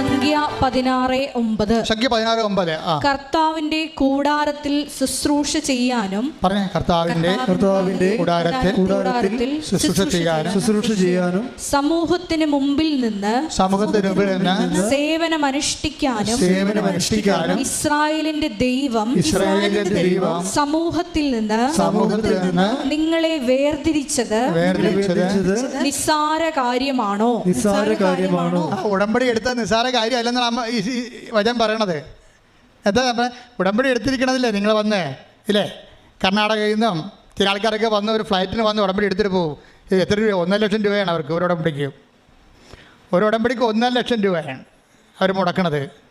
സംഖ്യ പതിനാറ് ഒമ്പത്. സംഖ്യ പതിനാറ് ഒമ്പത് കർത്താവിന്റെ കൂടാരത്തിൽ ശുശ്രൂഷ ചെയ്യാനും പറഞ്ഞേ കർത്താവിന്റെ കർത്താവിന്റെ കൂടാരത്തിൽ കൂടാരത്തിൽ ശുശ്രൂഷ ചെയ്യാനും ശുശ്രൂഷ ചെയ്യാനും സമൂഹത്തിന് മുമ്പിൽ നിന്ന് സമൂഹത്തിന് മുമ്പിൽ നിന്ന് സേവനം അനുഷ്ഠിക്കാനും സേവനം അനുഷ്ഠിക്കാനും ഇസ്രായേലിന്റെ ദൈവം ഇസ്രായേലിന്റെ ദൈവം സമൂഹത്തിൽ നിന്ന് സമൂഹത്തിൽ നിന്ന് നിങ്ങളെ വേർതിരിച്ചത് വേർതിരിച്ചത് നിസ്സാര കാര്യമാണോ നിസ്സാര കാര്യമാണോ ആ ഉടമ്പടി എടുത്ത നിസ്സാര കാര്യമല്ലെന്നാണ് അമ്മ ഈ വചനം പറയണത്. എന്താ ഉടമ്പടി എടുത്തിരിക്കണതില്ലേ നിങ്ങൾ വന്നേ? ഇല്ലേ? കർണാടകയിൽ നിന്നും ചില ആൾക്കാരൊക്കെ വന്ന് ഒരു ഫ്ലൈറ്റിന് വന്ന് ഉടമ്പടി എടുത്തിട്ട് പോകും. ഇത് എത്ര രൂപ? ഒന്നര ലക്ഷം രൂപയാണ് അവർക്ക് ഒരു ഉടമ്പടിക്ക്. ഒരു ഉടമ്പടിക്ക് ഒന്നര ലക്ഷം രൂപയാണ് അവർ മുടക്കണത്.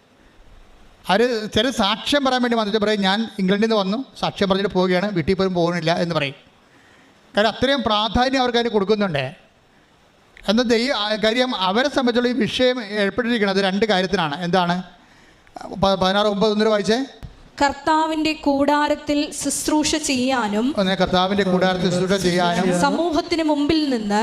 അവർ ചില സാക്ഷ്യം പറയാൻ വേണ്ടി വന്നിട്ട് പറയും ഞാൻ ഇംഗ്ലണ്ടിൽ നിന്ന് വന്നു സാക്ഷ്യം പറഞ്ഞിട്ട് പോവുകയാണ് വീട്ടിൽ പോലും പോകുന്നില്ല എന്ന് പറയും. കാരണം അത്രയും പ്രാധാന്യം അവർക്ക് അതിന് കൊടുക്കുന്നുണ്ട്. എന്നാൽ ഈ കാര്യം അവരെ സംബന്ധിച്ചുള്ള ഈ വിഷയം ഏർപ്പെട്ടിരിക്കുന്നത് രണ്ട് കാര്യത്തിനാണ്. എന്താണ്? പതിനാറ് ഒമ്പത് ഒന്നര വായിച്ചേ? കർത്താവിന്റെ കൂടാരത്തിൽ ശുശ്രൂഷ ചെയ്യാനും കർത്താവിന്റെ കൂടാരത്തിൽ ശുശ്രൂഷ ചെയ്യാനും സമൂഹത്തിന് മുമ്പിൽ നിന്ന്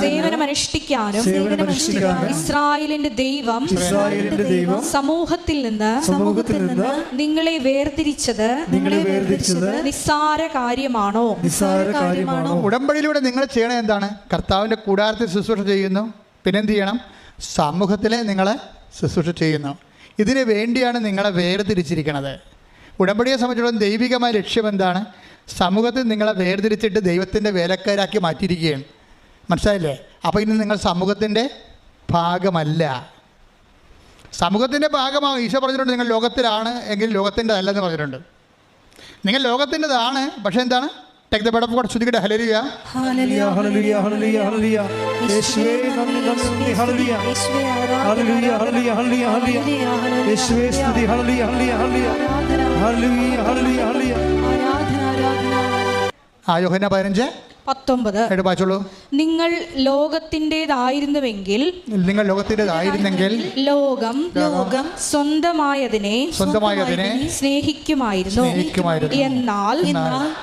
സേവനം അനുഷ്ഠിക്കാനും സേവനമനുഷ്ഠിക്കാനും ഇസ്രായേലിന്റെ ദൈവം ഇസ്രായേലിന്റെ ദൈവം സമൂഹത്തിൽ നിന്ന് സമൂഹത്തിൽ നിന്ന് നിങ്ങളെ വേർതിരിച്ചത് നിങ്ങളെ വേർതിരിച്ചത് നിസ്സാര കാര്യമാണോ? നിസ്സാര കാര്യമാണോ? ഉടമ്പടിയിലൂടെ നിങ്ങൾ ചെയ്യണത് എന്താണ്? കർത്താവിന്റെ കൂടാരത്തിൽ ശുശ്രൂഷ ചെയ്യുന്നു. പിന്നെന്ത് ചെയ്യണം? സമൂഹത്തിലെ നിങ്ങളെ ശുശ്രൂഷ ചെയ്യുന്നു. ഇതിനു വേണ്ടിയാണ് നിങ്ങളെ വേർതിരിച്ചിരിക്കുന്നത് ഉടമ്പടിയെ സംബന്ധിച്ചിടത്തോളം ദൈവികമായ ലക്ഷ്യം എന്താണ്? സമൂഹത്തിൽ നിങ്ങളെ വേർതിരിച്ചിട്ട് ദൈവത്തിന്റെ വേലക്കാരാക്കി മാറ്റിയിരിക്കുകയാണ്. മനസ്സിലായില്ലേ? അപ്പോൾ ഇനി നിങ്ങൾ സമൂഹത്തിന്റെ ഭാഗമല്ല. സമൂഹത്തിന്റെ ഭാഗമാകും ഈശോ പറഞ്ഞിട്ടുണ്ട് നിങ്ങൾ ലോകത്തിലാണ് എങ്കിൽ ലോകത്തിന്റെ അല്ലെന്ന് പറഞ്ഞിട്ടുണ്ട്. നിങ്ങൾ ലോകത്തിന്റെതാണ് പക്ഷേ എന്താണ്? ടെക് ദ ബെഡ് ഓഫ് ശ്രുതികട്ടെ ഹലരിയ ഹല്ലേലൂയ ഹല്ലേലൂയ ഹല്ലേലൂയ ഹല്ലേലൂയ യേശുവേ നന്ദി നന്ദി ഹല്ലേലൂയ ഹല്ലേലൂയ ഹല്ലേലൂയ ഹല്ലേലൂയ ഹല്ലേലൂയ യേശുവേ സ്തുതി ഹല്ലേലൂയ ഹല്ലേലൂയ ഹല്ലേലൂയ ഹല്ലേലൂയ ഹല്ലേലൂയ ആ യോഹന പതിനഞ്ച്. പത്തൊമ്പത്. വായിച്ചോളൂ? നിങ്ങൾ ലോകത്തിന്റെതായിരുന്നുവെങ്കിൽ നിങ്ങൾ ലോകത്തിന്റെതായിരുന്നെങ്കിൽ ലോകം ലോകം സ്വന്തമായതിനെ സ്വന്തമായതിനെ സ്നേഹിക്കുമായിരുന്നു. എന്നാൽ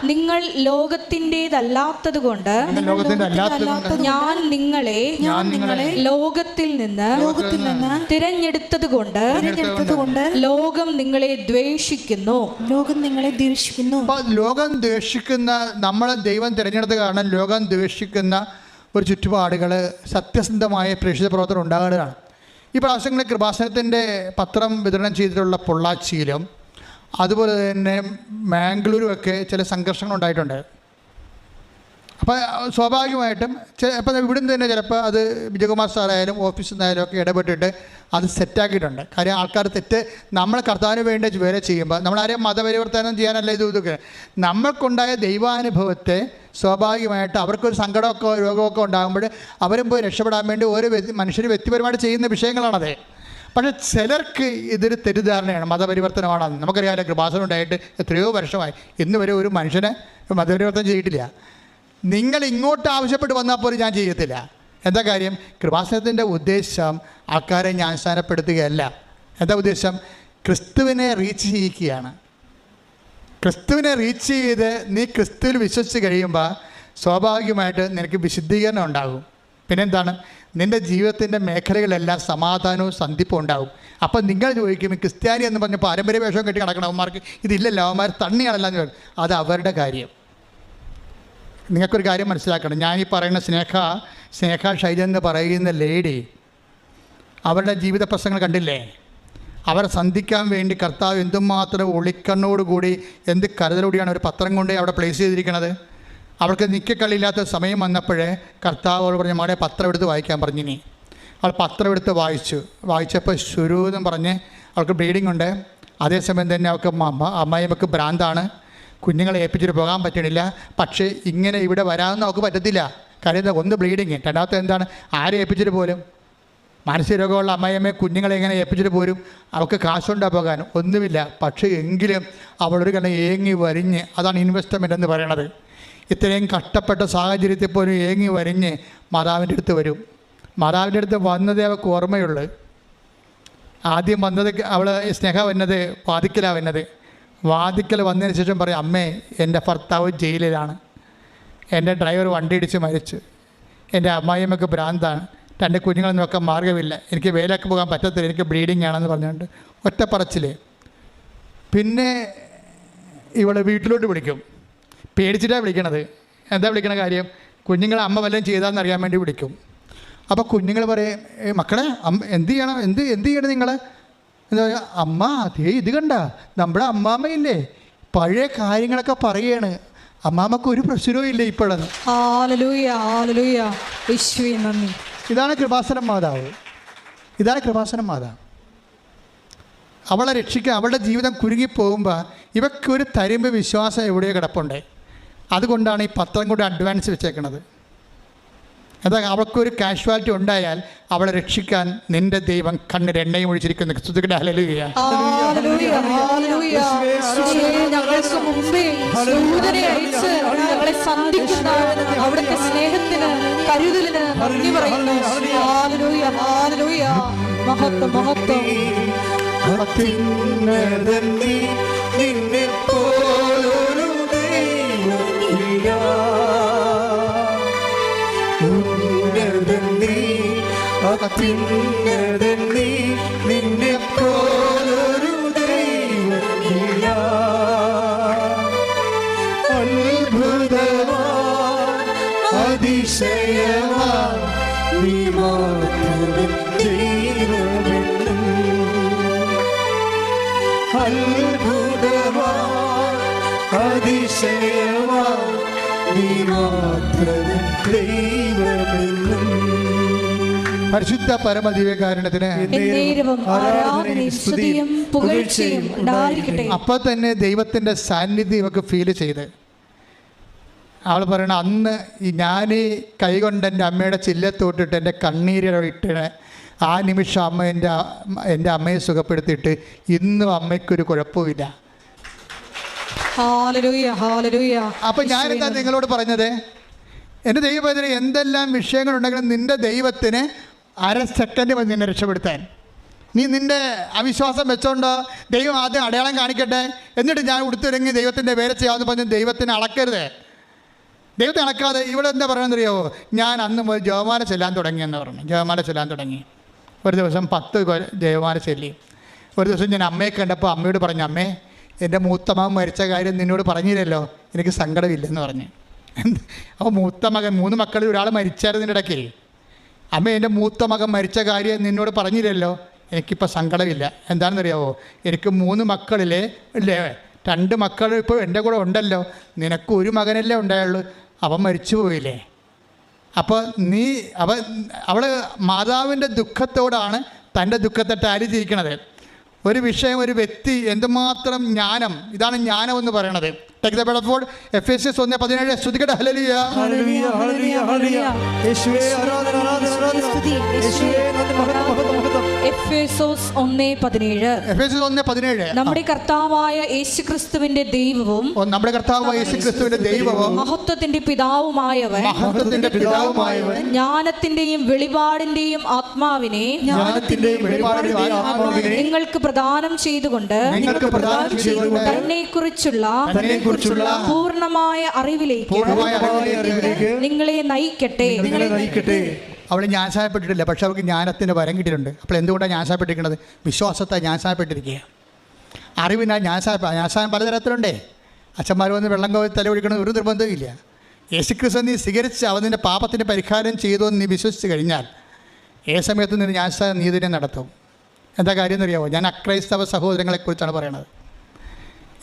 നിങ്ങൾ ലോകത്തിന്റെതല്ലാത്തത് കൊണ്ട് ഞാൻ നിങ്ങളെ ഞാൻ നിങ്ങളെ ലോകത്തിൽ നിന്ന് ലോകത്തിൽ നിന്ന് തിരഞ്ഞെടുത്തത് കൊണ്ട് ലോകം നിങ്ങളെ ദ്വേഷിക്കുന്നു. ലോകം നിങ്ങളെ ദ്വേഷിക്കുന്നു. ലോകം ദ്വേഷിക്കുന്ന നമ്മളെ ദൈവം തിരഞ്ഞെടുത്ത കാരണം ലോകം ദ്വേഷിക്കുന്ന ഒരു ചുറ്റുപാടുകൾ സത്യസന്ധമായ പ്രേക്ഷിത പ്രവർത്തനം ഉണ്ടാകുന്നതാണ് ഈ പ്രാവശ്യങ്ങളിൽ കൃപാസനത്തിന്റെ പത്രം വിതരണം ചെയ്തിട്ടുള്ള പൊള്ളാച്ചിയിലും അതുപോലെ തന്നെ മാംഗ്ലൂരുമൊക്കെ ചില സംഘർഷങ്ങൾ ഉണ്ടായിട്ടുണ്ട്. അപ്പോൾ സ്വാഭാവികമായിട്ടും ചിലപ്പോൾ ഇവിടുന്ന് തന്നെ ചിലപ്പോൾ അത് വിജയകുമാർ സാറായാലും ഓഫീസിൽ നിന്നായാലും ഒക്കെ ഇടപെട്ടിട്ട് അത് സെറ്റാക്കിയിട്ടുണ്ട്. കാര്യം ആൾക്കാർ തെറ്റ് നമ്മൾ കർത്താവിന് വേണ്ടി വേറെ ചെയ്യുമ്പോൾ നമ്മളാരെയും മതപരിവർത്തനം ചെയ്യാനല്ല ഇത് ഇതൊക്കെ. നമ്മൾക്കുണ്ടായ ദൈവാനുഭവത്തെ സ്വാഭാവികമായിട്ട് അവർക്കൊരു സങ്കടമൊക്കെ രോഗമൊക്കെ ഉണ്ടാകുമ്പോൾ അവരും പോയി രക്ഷപ്പെടാൻ വേണ്ടി ഓരോ മനുഷ്യർ വ്യക്തിപരമായിട്ട് ചെയ്യുന്ന വിഷയങ്ങളാണത്. പക്ഷേ ചിലർക്ക് ഇതൊരു തെറ്റിദ്ധാരണയാണ് മതപരിവർത്തനമാണെന്ന് നമുക്കറിയാമല്ലോ കൃപാസനം ഉണ്ടായിട്ട് എത്രയോ വർഷമായി ഇന്ന് വരെ ഒരു മനുഷ്യനെ മതപരിവർത്തനം ചെയ്തിട്ടില്ല. നിങ്ങൾ ഇങ്ങോട്ട് ആവശ്യപ്പെട്ട് വന്നാൽ പോലും ഞാൻ ചെയ്യത്തില്ല. എന്താ കാര്യം? കൃപാസനത്തിന്റെ ഉദ്ദേശം ആൾക്കാരെ ഞാൻ സ്ഥാനപ്പെടുത്തുകയല്ല എന്താ ഉദ്ദേശം? ക്രിസ്തുവിനെ റീച്ച് ചെയ്യിക്കുകയാണ് ക്രിസ്തുവിനെ റീച്ച് ചെയ്ത് നീ ക്രിസ്തുവിൽ വിശ്വസിച്ച് കഴിയുമ്പോൾ സ്വാഭാവികമായിട്ട് നിനക്ക് വിശുദ്ധീകരണം ഉണ്ടാകും. പിന്നെന്താണ്? നിന്റെ ജീവിതത്തിന്റെ മേഖലകളിലെല്ലാം സമാധാനവും സന്ധിപ്പും ഉണ്ടാകും. അപ്പം നിങ്ങൾ ചോദിക്കും ക്രിസ്ത്യാനി എന്ന് പറഞ്ഞ പാരമ്പര്യ വേഷം കെട്ടി കിടക്കണവന്മാർക്ക് ഇതില്ലല്ലോ അവന്മാർ തണ്ണിയാണല്ലോ എന്ന് അത് അവരുടെ കാര്യം. നിങ്ങൾക്കൊരു കാര്യം മനസ്സിലാക്കണം. ഞാൻ ഈ പറയുന്ന സ്നേഹ സ്നേഹ ശൈലൻ എന്ന് പറയുന്ന ലേഡി അവരുടെ ജീവിത പ്രശ്നങ്ങൾ കണ്ടില്ലേ? അവരെ സന്ധിക്കാൻ വേണ്ടി കർത്താവ് എന്തുമാത്രം ഒളിക്കണ്ണോടുകൂടി എന്ത് കരുതലോടിയാണ് ഒരു പത്രം കൊണ്ട് അവിടെ പ്ലേസ് ചെയ്തിരിക്കുന്നത്? അവൾക്ക് നിൽക്കക്കളിയില്ലാത്ത സമയം വന്നപ്പോഴേ കർത്താവ് അവൾ പറഞ്ഞ മകളെ പത്രം എടുത്ത് വായിക്കാൻ പറഞ്ഞിനി അവൾ പത്രം എടുത്ത് വായിച്ചു. വായിച്ചപ്പോൾ ശുരു എന്നും പറഞ്ഞ് അവൾക്ക് ബ്ലീഡിംഗ് ഉണ്ട്. അതേസമയം തന്നെ അവൾക്ക് അമ്മ അമ്മായിമ്മക്ക് ഭ്രാന്താണ്. കുഞ്ഞുങ്ങളെ ഏൽപ്പിച്ചിട്ട് പോകാൻ പറ്റണില്ല. പക്ഷേ ഇങ്ങനെ ഇവിടെ വരാമെന്ന് അവർക്ക് പറ്റത്തില്ല. കാര്യം ഒന്ന് ബ്ലീഡിങ് രണ്ടാമത്തെ എന്താണ് ആരെ ഏൽപ്പിച്ചിട്ട് പോലും? മാനസിക രോഗമുള്ള അമ്മയമ്മയെ കുഞ്ഞുങ്ങളെ ഇങ്ങനെ ഏൽപ്പിച്ചിട്ട് പോരും? അവൾക്ക് കാശുണ്ടാ പോകാൻ ഒന്നുമില്ല. പക്ഷേ എങ്കിലും അവളൊരു കണ്ണ് ഏങ്ങി വരിഞ്ഞ് അതാണ് ഇൻവെസ്റ്റ്മെന്റ് എന്ന് പറയണത്. ഇത്രയും കഷ്ടപ്പെട്ട സാഹചര്യത്തിൽ പോലും ഏങ്ങി വരിഞ്ഞ് മാതാവിന്റെ അടുത്ത് വരും. മാതാവിന്റെ അടുത്ത് വന്നതേ അവൾക്ക് ഓർമ്മയുള്ളൂ. ആദ്യം വന്നത് അവൾ സ്നേഹ വന്നത് വാതിക്കലാണ് വന്നത്. വാതിക്കൽ വന്നതിന് ശേഷം പറയും അമ്മേ എന്റെ ഭർത്താവ് ജയിലിലാണ്. എന്റെ ഡ്രൈവർ വണ്ടി ഇടിച്ച് മരിച്ചു. എന്റെ അമ്മായിയമ്മക്ക് ഭ്രാന്താണ്. രണ്ട് കുഞ്ഞുങ്ങളെ നോക്കാൻ മാർഗമില്ല. എനിക്ക് വേലൊക്കെ പോകാൻ പറ്റത്തില്ല. എനിക്ക് ബ്ലീഡിങ് ആണെന്ന് പറഞ്ഞുകൊണ്ട് പറച്ചിലേ പിന്നെ ഇവളെ വീട്ടിലോട്ട് വിളിക്കും. പേടിച്ചിട്ടാണ് വിളിക്കണത്. എന്താ വിളിക്കണ കാര്യം? കുഞ്ഞുങ്ങളെ അമ്മ വല്ലതും ചെയ്താന്ന് അറിയാൻ വേണ്ടി വിളിക്കും. അപ്പോൾ കുഞ്ഞുങ്ങൾ പറയും മക്കളെ അമ്മ എന്ത് ചെയ്യണം? എന്ത് എന്ത് ചെയ്യണം നിങ്ങൾ എന്താ പറയുക അമ്മ അതേ ഇത് കണ്ട നമ്മുടെ അമ്മാമ്മയില്ലേ? പഴയ കാര്യങ്ങളൊക്കെ പറയാണ്. അമ്മാമ്മക്ക് ഒരു പ്രശ്നവും ഇല്ല ഇപ്പോഴെന്ന് നന്ദി. ഇതാണ് കൃപാസനം മാതാവ്. ഇതാണ് കൃപാസനം മാതാവ്. അവളെ രക്ഷിക്കുക അവളുടെ ജീവിതം കുരുങ്ങിപ്പോകുമ്പോൾ ഇവയ്ക്കൊരു തരുമ്പ് വിശ്വാസം എവിടെയോ കിടപ്പുണ്ട്. അതുകൊണ്ടാണ് ഈ പത്രം കൂടി അഡ്വാൻസ് വെച്ചേക്കണത്. എന്താ അവൾക്കൊരു കാഷ്വാലിറ്റി ഉണ്ടായാൽ അവളെ രക്ഷിക്കാൻ നിന്റെ ദൈവം കണ്ണിൽ എണ്ണയും ഒഴിച്ചിരിക്കുന്നു. ക്രിസ്തുക്കിന്റെ അവിടുത്തെ സ്നേഹത്തിന് കരുതലിന് നന്ദി പറയുന്നു. മഹത്വം മഹത്വം. നിന്നെ നീ, അത്യുന്നതൻ നീ, നിന്നെപ്പോലൊരു ദൈവമില്ല. അത്ഭുതമാ അതിശയമാ നീ മാത്രമേ ദൈവമെന്നും. പരിശുദ്ധ പരമദിവ്യകാരണത്തിന് അപ്പൊ തന്നെ ദൈവത്തിന്റെ സാന്നിധ്യം ഇവക്ക് ഫീൽ ചെയ്ത്. അവൾ പറയണ അന്ന് ഈ ഞാൻ കൈകൊണ്ട് എന്റെ അമ്മയുടെ ചില്ലത്തോട്ടിട്ട് എന്റെ കണ്ണീരിട്ടിട്ട് ആ നിമിഷം അമ്മ എന്റെ എന്റെ അമ്മയെ സുഖപ്പെടുത്തിയിട്ട് ഇന്നും അമ്മയ്ക്കൊരു കുഴപ്പമില്ല അപ്പം ഞാനെന്താ നിങ്ങളോട് പറഞ്ഞത്? എന്റെ ദൈവത്തിന് എന്തെല്ലാം വിഷയങ്ങളുണ്ടെങ്കിലും നിന്റെ ദൈവത്തിന് അര സെക്കൻഡ് മതി നിന്നെ രക്ഷപ്പെടുത്താൻ. നീ നിന്റെ അവിശ്വാസം വെച്ചോണ്ട്? ദൈവം ആദ്യം അടയാളം കാണിക്കട്ടെ. എന്നിട്ട് ഞാൻ ഉടുത്തിറങ്ങി ദൈവത്തിന്റെ പേരെ ചെയ്യാമെന്ന് പറഞ്ഞ് ദൈവത്തിനെ അളക്കരുത്. ദൈവത്തെ അളക്കാതെ ഇവിടെ എന്താ പറയണമെന്നറിയാവോ ഞാൻ അന്ന് മുതൽ ജവമാല ചെല്ലാൻ തുടങ്ങിയെന്ന് പറഞ്ഞു. ജവമാല ചെല്ലാൻ തുടങ്ങി. ഒരു ദിവസം പത്ത് ജവമാല ചെല്ലി. ഒരു ദിവസം ഞാൻ അമ്മയെ കണ്ടപ്പോൾ അമ്മയോട് പറഞ്ഞു അമ്മേ എന്റെ മൂത്ത മരിച്ച കാര്യം നിന്നോട് പറഞ്ഞില്ലല്ലോ. എനിക്ക് സങ്കടമില്ലെന്ന് പറഞ്ഞു. അപ്പോൾ മൂത്ത മകൻ മൂന്ന് മക്കളിൽ ഒരാൾ മരിച്ചായിരുന്നു ഇടയ്ക്ക് അമ്മ എന്റെ മൂത്ത മകൻ മരിച്ച കാര്യം നിന്നോട് പറഞ്ഞില്ലല്ലോ. എനിക്കിപ്പോൾ സങ്കടമില്ല. എന്താണെന്നറിയാവോ? എനിക്ക് മൂന്ന് മക്കളിലെ ഇല്ലേ? രണ്ട് മക്കൾ ഇപ്പോൾ എന്റെ കൂടെ ഉണ്ടല്ലോ. നിനക്ക് ഒരു മകനല്ലേ ഉണ്ടായുള്ളൂ. അവൻ മരിച്ചു പോയില്ലേ? അപ്പോൾ നീ അവ അവൾ മാതാവിന്റെ ദുഃഖത്തോടാണ് തന്റെ ദുഃഖത്തെ ടാലി ഒരു വിഷയം ഒരു വ്യക്തി എന്തുമാത്രം ജ്ഞാനം ഇതാണ് ജ്ഞാനം എന്ന് പറയണത്. Take the Bedford F S S ഒന്ന് പതിനേഴ്. ശ്രുതികട ഹലലിയ നമ്മുടെ കർത്താവായ യേശുക്രിസ്തുവിന്റെ ദൈവവും നമ്മുടെ കർത്താവായ യേശു ക്രിസ്തുവിന്റെ ദൈവവും മഹത്വത്തിന്റെ പിതാവുമായവൻ മഹത്വത്തിന്റെ പിതാവുമായവൻ ജ്ഞാനത്തിന്റെയും വെളിപാടിന്റെയും ആത്മാവിനെ ജ്ഞാനത്തിന്റെയും വെളിപാടിന്റെയും ആത്മാവിനെ നിങ്ങൾക്ക് പ്രദാനം ചെയ്തുകൊണ്ട് നിങ്ങൾക്ക് പ്രദാനം ചെയ്തുകൊണ്ട് തന്നെ കുറിച്ചുള്ള തന്നെക്കുറിച്ചുള്ള പൂർണമായ അറിവിലേക്ക് നിങ്ങളെ നയിക്കട്ടെ. നിങ്ങളെ നയിക്കട്ടെ. അവൾ ജ്ഞാനസായപ്പെട്ടിട്ടില്ല പക്ഷെ അവൾക്ക് ജ്ഞാനത്തിന്റെ വരം കിട്ടിയിട്ടുണ്ട്. അപ്പോൾ എന്തുകൊണ്ടാണ് ജ്ഞാനസായപ്പെട്ടിരിക്കുന്നത് വിശ്വാസത്തെ ഞാൻ സഹായപ്പെട്ടിരിക്കുക അറിവിനായി ഞാൻ സഹായ ഞാൻ സഹായം പലതരത്തിലുണ്ടേ. അച്ഛന്മാർ വന്ന് വെള്ളം കോരി തല ഒഴിക്കണം ഒരു നിർബന്ധമില്ല യേശുക്രിസ്തു നീ സ്വീകരിച്ച് അവനിന്റെ പാപത്തിന്റെ പരിഹാരം ചെയ്തു എന്ന് നീ വിശ്വസിച്ച് കഴിഞ്ഞാൽ ഏ സമയത്ത് നിന്ന് ഞാൻ നീതിനെ നടത്തും. എന്താ കാര്യം എന്നറിയാമോ ഞാൻ അക്രൈസ്തവ സഹോദരങ്ങളെക്കുറിച്ചാണ് പറയണത്.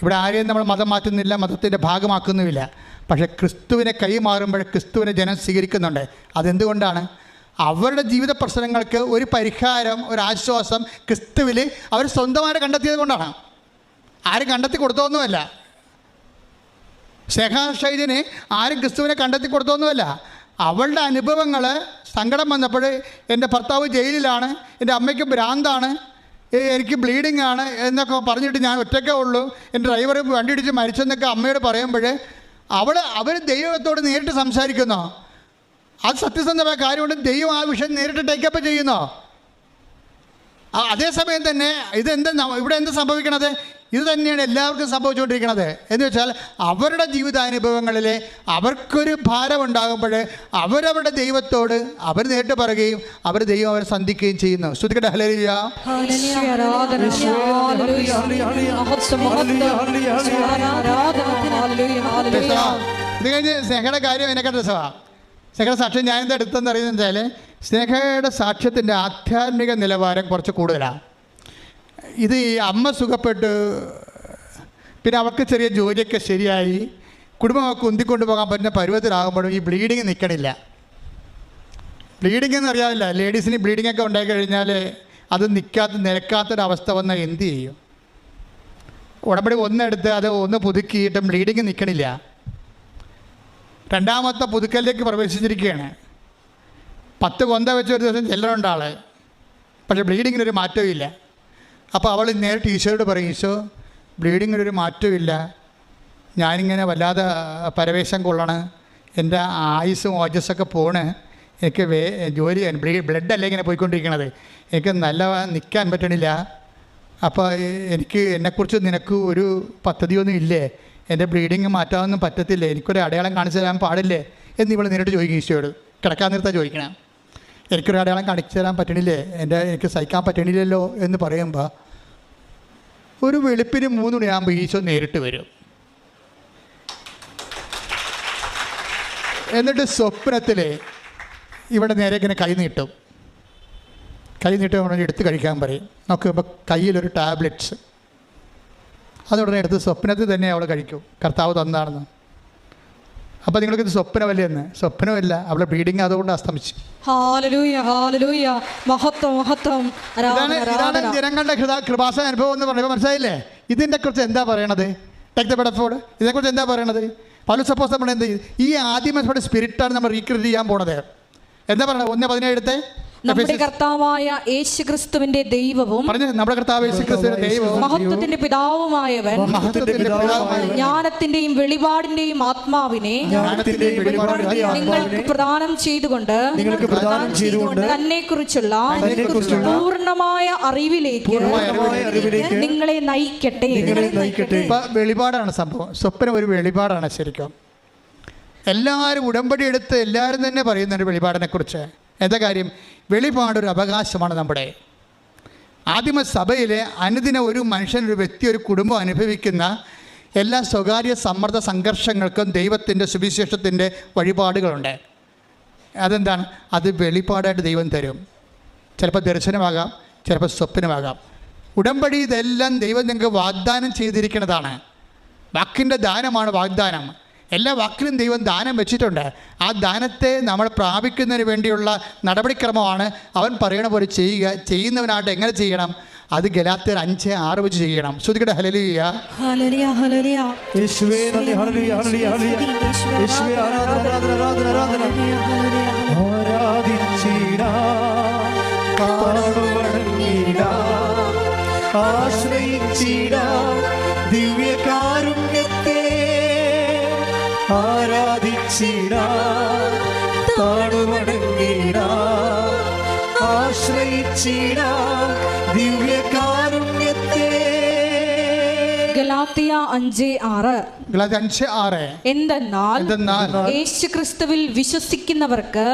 ഇവിടെ ആരെയും നമ്മൾ മതം മാറ്റുന്നില്ല മതത്തിന്റെ ഭാഗമാക്കുന്നുമില്ല. പക്ഷേ ക്രിസ്തുവിനെ കൈമാറുമ്പോൾ ക്രിസ്തുവിനെ ജനം സ്വീകരിക്കുന്നുണ്ട്. അതെന്തുകൊണ്ടാണ്? അവരുടെ ജീവിത പ്രശ്നങ്ങൾക്ക് ഒരു പരിഹാരം ഒരു ആശ്വാസം ക്രിസ്തുവിൽ അവർ സ്വന്തമായിട്ട് കണ്ടെത്തിയത് കൊണ്ടാണ്. ആരും കണ്ടെത്തി കൊടുത്തൊന്നുമല്ല ശേഖാഷൈദിന് ആരും ക്രിസ്തുവിനെ കണ്ടെത്തി കൊടുത്തൊന്നുമല്ല അവളുടെ അനുഭവങ്ങൾ സങ്കടം വന്നപ്പോൾ എന്റെ ഭർത്താവ് ജയിലിലാണ് എന്റെ അമ്മയ്ക്ക് ഭ്രാന്താണ്. എനിക്ക് ബ്ലീഡിങ് ആണ് എന്നൊക്കെ പറഞ്ഞിട്ട് ഞാൻ ഒറ്റയ്ക്കേ ഉള്ളൂ. എന്റെ ഡ്രൈവർ വണ്ടി ഇടിച്ച് മരിച്ചെന്നൊക്കെ അമ്മയോട് പറയുമ്പോൾ അവൾ അവർ ദൈവത്തോട് നേരിട്ട് സംസാരിക്കുന്നോ? അത് സത്യസന്ധമായ കാര്യമുണ്ട് ദൈവം ആ വിഷയം നേരിട്ട് ടേക്കപ്പ് ചെയ്യുന്നോ? അതേസമയം തന്നെ ഇതെന്ത് ഇവിടെ എന്ത് സംഭവിക്കണത്? ഇത് തന്നെയാണ് എല്ലാവർക്കും സംഭവിച്ചുകൊണ്ടിരിക്കുന്നത് എന്ന് വെച്ചാൽ അവരുടെ ജീവിതാനുഭവങ്ങളിൽ അവർക്കൊരു ഭാരമുണ്ടാകുമ്പോൾ അവരവരുടെ ദൈവത്തോട് അവർ നേരിട്ട് പറയുകയും അവർ ദൈവം അവരെ സന്ധിക്കുകയും ചെയ്യുന്നു. ശ്രുതിക്കട്ടെ ഹലരിയ. ഇത് കഴിഞ്ഞ് സ്നേഹയുടെ കാര്യം എന്നെ എന്നെക്കാട്ട് സഹ? സ്നേഹയുടെ സാക്ഷ്യം ഞാൻ എന്താ എടുത്തെന്ന് അറിയുന്നത് വെച്ചാൽ സ്നേഹയുടെ സാക്ഷ്യത്തിന്റെ ആധ്യാത്മിക നിലവാരം കുറച്ച് കൂടുതലാണ് ഇത് ഈ അമ്മ സുഖപ്പെട്ട് പിന്നെ അവർക്ക് ചെറിയ ജോലിയൊക്കെ ശരിയായി കുടുംബമൊക്കെ ഉന്തിക്കൊണ്ടു പോകാൻ പറ്റുന്ന പരുവത്തിലാകുമ്പോഴും ഈ ബ്ലീഡിങ് നിൽക്കണില്ല ബ്ലീഡിംഗ് എന്ന് അറിയാമില്ല ലേഡീസിന് ബ്ലീഡിംഗ് ഒക്കെ ഉണ്ടായി കഴിഞ്ഞാൽ അത് നിൽക്കാത്ത നിരക്കാത്തൊരവസ്ഥ വന്നാൽ എന്ത് ചെയ്യും? ഉടമ്പടി ഒന്നെടുത്ത് അത് ഒന്ന് പുതുക്കിയിട്ടും ബ്ലീഡിങ് നിൽക്കണില്ല രണ്ടാമത്തെ പുതുക്കലിലേക്ക് പ്രവേശിച്ചിരിക്കുകയാണ്. പത്ത് കൊന്ത വെച്ച് ഒരു ദിവസം ചെല്ലണുണ്ട് ആൾ പക്ഷേ ബ്ലീഡിങ്ങിനൊരു മാറ്റവും ഇല്ല. അപ്പോൾ അവൾ നേരിട്ട് ഈശോയോട് പറയും ഈശോ ബ്ലീഡിങ്ങിനൊരു മാറ്റവും ഇല്ല. ഞാനിങ്ങനെ വല്ലാതെ പരവേശം കൊള്ളണ്. എന്റെ ആയുസ്സും ഓജസ്സൊക്കെ പോണ്. എനിക്ക് വേ ജോലി ബ്ലഡ് അല്ലേ ഇങ്ങനെ പോയിക്കൊണ്ടിരിക്കണത്. എനിക്ക് നല്ല നിൽക്കാൻ പറ്റണില്ല. അപ്പോൾ എനിക്ക് എന്നെക്കുറിച്ച് നിനക്ക് ഒരു പദ്ധതിയൊന്നും ഇല്ലേ? എന്റെ ബ്ലീഡിങ് മാറ്റാനൊന്നും പറ്റത്തില്ലേ? എനിക്കൊരു അടയാളം കാണിച്ചു തരാൻ പാടില്ലേ? എന്ന് ഇവൾ നേരിട്ട് ചോദിക്കും ഈശോയോട്. കിടക്കാൻ നിർത്താൻ ചോദിക്കണം. എനിക്കൊരു അടയാളം കാണിച്ചു തരാൻ പറ്റണില്ലേ? എന്റെ എനിക്ക് സഹിക്കാൻ പറ്റണില്ലല്ലോ എന്ന് പറയുമ്പോൾ ഒരു വെളുപ്പിന് മൂന്ന് മണിയാകുമ്പോൾ ഈശോ നേരിട്ട് വരും. എന്നിട്ട് സ്വപ്നത്തിൽ ഇവിടെ നേരെ ഇങ്ങനെ കൈ നീട്ടും. കൈ നീട്ടി ഉടനെ എടുത്ത് കഴിക്കാൻ പറയും. നോക്കുമ്പോൾ കയ്യിലൊരു ടാബ്ലറ്റ്സ്. അതുടനെ എടുത്ത് സ്വപ്നത്തിൽ തന്നെ അവൾ കഴിക്കും. കർത്താവ് തന്നാണെന്ന് അപ്പോൾ നിങ്ങൾക്ക് ഇത് സ്വപ്നമല്ലേ എന്ന്? സ്വപ്നമല്ല. അവളെ ബ്ലീഡിങ് അതുകൊണ്ട് അസ്തമിച്ചു. ഇതാണ് ജനങ്ങളുടെ കൃപാസ അനുഭവം എന്ന് പറയുമ്പോൾ മനസ്സിലായില്ലേ? ഇതിന്റെ കുറിച്ച് എന്താ പറയണത്? ടേക്ക് ദ ബെഡഫോർഡ് ഇതിനെക്കുറിച്ച് എന്താ പറയണത്? പല സപ്പോസ് നമ്മൾ എന്ത്? ചെയ്യും ഈ ആദ്യമേ സ്പിരിറ്റാണ് നമ്മൾ റീക്രിയേറ്റ് ചെയ്യാൻ പോണത്. എന്താ പറയണത്? ഒന്ന് പതിനേഴത്തെ നമ്മുടെ കർത്താവായ യേശു ക്രിസ്തുവിന്റെ ദൈവവും പറഞ്ഞു നമ്മുടെ കർത്താവ് യേശു ക്രിസ്തുവിന്റെ ദൈവവും മഹത്വത്തിന്റെ പിതാവുമായവൻ ജ്ഞാനത്തിന്റെയും വെളിപാടിന്റെയും ആത്മാവിനെ ജ്ഞാനത്തിന്റെയും വെളിപാടിന്റെയും നിങ്ങൾക്ക് പ്രദാനം ചെയ്തുകൊണ്ട് നിങ്ങൾക്ക് പ്രദാനം ചെയ്തുകൊണ്ട് തന്നെ കുറിച്ചുള്ള തന്നെക്കുറിച്ചുള്ള പൂർണമായ അറിവിലേക്ക് പൂർണമായ അറിവിലേക്ക് നിങ്ങളെ നയിക്കട്ടെ. നിങ്ങളെ നയിക്കട്ടെ. ഇപ്പൊ വെളിപാടാണ് സംഭവം. സ്വപ്നം ഒരു വെളിപാടാണ് ശരിക്കും. എല്ലാവരും ഉടമ്പടി എടുത്ത് എല്ലാവരും തന്നെ പറയുന്നുണ്ട് വെളിപാടിനെ കുറിച്ച് എന്താ കാര്യം? വെളിപാടൊരു അവകാശമാണ് നമ്മുടെ. ആദിമ സഭയിലെ അനുദിന ഒരു മനുഷ്യൻ ഒരു വ്യക്തി ഒരു കുടുംബം അനുഭവിക്കുന്ന എല്ലാ സ്വകാര്യ സമ്മർദ്ദ സംഘർഷങ്ങൾക്കും ദൈവത്തിന്റെ സുവിശേഷത്തിന്റെ വഴിപാടുകളുണ്ട്. അതെന്താണ്? അത് വെളിപാടായിട്ട് ദൈവം തരും. ചിലപ്പോൾ ദർശനമാകാം ചിലപ്പോൾ സ്വപ്നമാകാം. ഉടമ്പടി ഇതെല്ലാം ദൈവം നിങ്ങൾക്ക് വാഗ്ദാനം ചെയ്തിരിക്കുന്നതാണ്. വാക്കിന്റെ ദാനമാണ് വാഗ്ദാനം. എല്ലാ വാക്കിലും ദൈവം ദാനം വെച്ചിട്ടുണ്ട്. ആ ദാനത്തെ നമ്മൾ പ്രാപിക്കുന്നതിന് വേണ്ടിയുള്ള നടപടിക്രമമാണ് അവൻ പറയണ പോലെ ചെയ്യുക ചെയ്യുന്നവനായിട്ട് എങ്ങനെ ചെയ്യണം? അത് ഗലാത്തർ അഞ്ച് ആറ് വെച്ച് ചെയ്യണം. ശ്രുതികട ഹലലിയ ആശ്രയിച്ചിട. ഹല്ലേലൂയ ആരാധിച്ചിടാ താടുവണങ്ങിടാ ആശ്രയിച്ചിടാ ദിവ്യകാരുണ്യത്തെ. ഗലാത്തിയ അഞ്ച് ആറ്. ഗലാത്തി അഞ്ച് ആറ്. എന്തെന്നാൽ എന്തെന്നാൽ യേശു ക്രിസ്തുവിൽ വിശ്വസിക്കുന്നവർക്ക്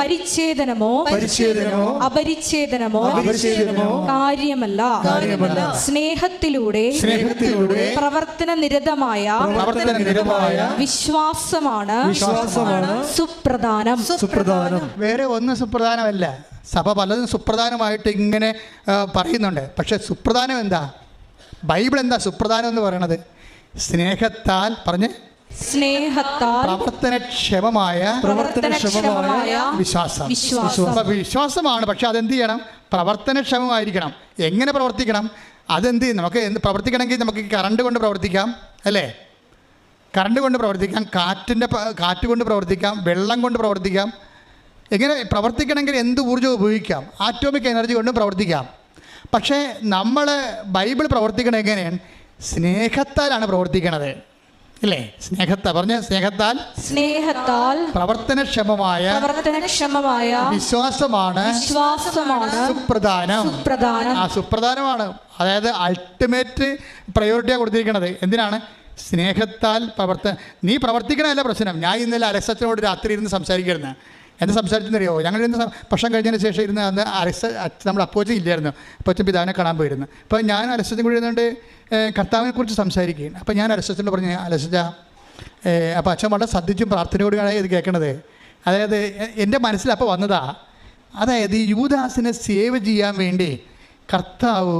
പരിച്ഛേദനമോ പരിച്ഛേദനമോ അപരിച്ഛേദനമോ അപരിച്ഛേദനമോ കാര്യമല്ല. കാര്യമല്ല. സ്നേഹത്തിലൂടെ സ്നേഹത്തിലൂടെ പ്രവർത്തന നിരതമായ പ്രവർത്തന നിരതമായ വിശ്വാസമാണ് വിശ്വാസമാണ് സുപ്രധാനം. സുപ്രധാനം. വേറെ ഒന്നും സുപ്രധാനമല്ല. സഭ പലതും സുപ്രധാനമായിട്ട് ഇങ്ങനെ പറയുന്നുണ്ട്. പക്ഷെ സുപ്രധാനം എന്താ? ബൈബിൾ എന്താ സുപ്രധാനം എന്ന് പറയണത്? സ്നേഹത്താൽ പറഞ്ഞ് സ്നേഹത്താൽ പ്രവർത്തനക്ഷമമായ പ്രവർത്തനക്ഷമമായ വിശ്വാസം. വിശ്വാസമാണ് പക്ഷെ അതെന്ത് ചെയ്യണം? പ്രവർത്തനക്ഷമമായിരിക്കണം. എങ്ങനെ പ്രവർത്തിക്കണം? അതെന്ത് നമുക്ക് എന്ത് പ്രവർത്തിക്കണമെങ്കിൽ നമുക്ക് കറണ്ട് കൊണ്ട് പ്രവർത്തിക്കാം അല്ലേ? കറണ്ട് കൊണ്ട് പ്രവർത്തിക്കാം കാറ്റിന്റെ കാറ്റ് കൊണ്ട് പ്രവർത്തിക്കാം വെള്ളം കൊണ്ട് പ്രവർത്തിക്കാം. എങ്ങനെ പ്രവർത്തിക്കണമെങ്കിൽ എന്ത് ഊർജം ഉപയോഗിക്കാം? ആറ്റോമിക് എനർജി കൊണ്ടും പ്രവർത്തിക്കാം. പക്ഷേ നമ്മൾ ബൈബിൾ പ്രവർത്തിക്കണത് എങ്ങനെയാണ്? സ്നേഹത്താലാണ് പ്രവർത്തിക്കണത്. അല്ലേ സ്നേഹത്താ. പറഞ്ഞ? സ്നേഹത്താൽ സ്നേഹത്താൽ പ്രവർത്തനക്ഷമമായ പ്രവർത്തനക്ഷമമായ വിശ്വാസമാണ് വിശ്വാസമാണ് സുപ്രധാനം. സുപ്രധാനം. ആ സുപ്രധാനമാണ്. അതായത് അൾട്ടിമേറ്റ് പ്രയോറിറ്റിയാണ് കൊടുത്തിരിക്കുന്നത് എന്തിനാണ്? സ്നേഹത്താൽ പ്രവർത്ത നീ പ്രവർത്തിക്കണമല്ല പ്രശ്നം. ഞാൻ ഇന്നലെ അലക്സച്ചനോട് രാത്രി ഇരുന്ന് സംസാരിക്കായിരുന്നു എന്ത് സംസാരിച്ചെന്നറിയോ? ഞങ്ങൾ ഇന്ന് ഭക്ഷണം കഴിഞ്ഞതിന് ശേഷം ഇരുന്ന് അന്ന് അരസ നമ്മൾ അപ്പോച്ചൻ ഇല്ലായിരുന്നു. അപ്പോച്ചൻ പിതാവിനെ കാണാൻ പോയിരുന്നു. അപ്പോൾ ഞാൻ അലക്സച്ചൻ കൂടി ഇരുന്നുകൊണ്ട് കർത്താവിനെ കുറിച്ച് സംസാരിക്കുകയാണ്. അപ്പോൾ ഞാൻ അലക്സച്ചനോട് പറഞ്ഞു അലസജ അപ്പോൾ അച്ഛൻ വളരെ ശ്രദ്ധിച്ചും പ്രാർത്ഥനയോടുകയാണ് ഇത് കേൾക്കണത് അതായത് എന്റെ മനസ്സിൽ അപ്പോൾ വന്നതാ അതായത് യൂദാസിനെ സേവ് ചെയ്യാൻ വേണ്ടി കർത്താവ്